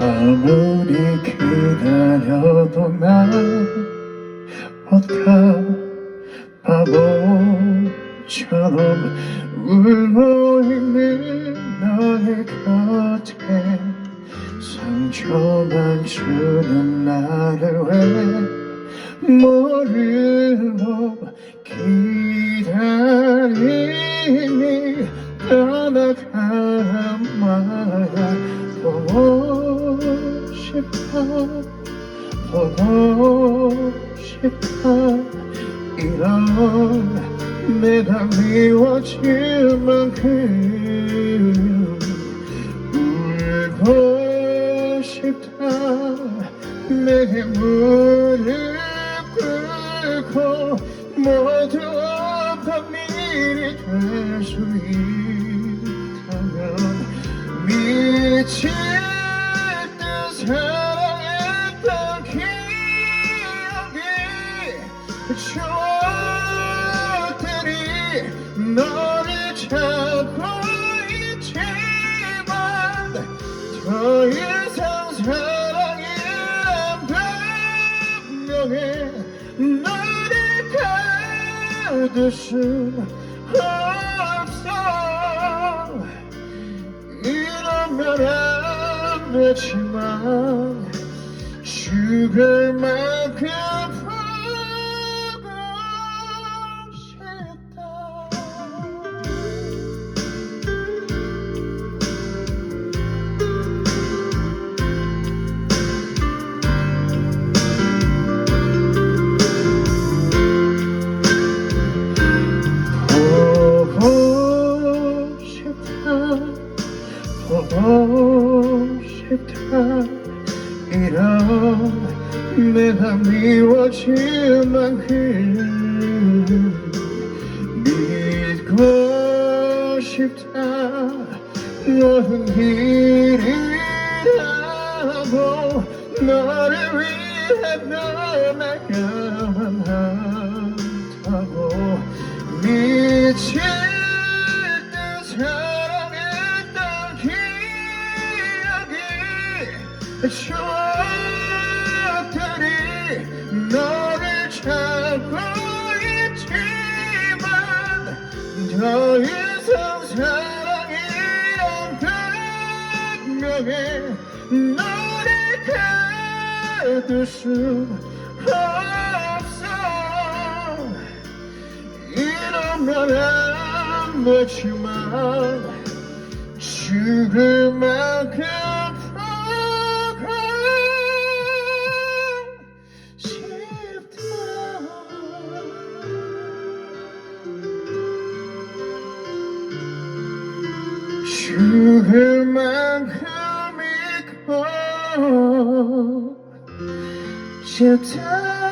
아무리 기다려도 난 어디가 바보처럼 울고 있는 너의 곁에 상처만 주는 나를 왜 모르고 기다리니? 떠나간 싶어 보고 싶어. 이런 내가 미워질 만큼 울고 싶다. 내게 무릎 꿇고 모두 없던 일이 될수 있다면 듯 사랑했던 기억이 추억들이 너를 찾고 있지만 더 이상 사랑이 안 변명해 너를 가둘 순 없어 되지만 죽을 만큼 보고 싶다. 보고 싶다 싶다 이런 내가 미워질 만큼 믿고 싶다. 너는 길이라고 너를 위해 떠나야 추억들이 너를 찾고 있지만 더 이상 사랑이 안 변명해 너를 가둘 수 없어. 이러면 안 되지만 죽을 만큼 싶다 죽을 만큼 믿고 싶다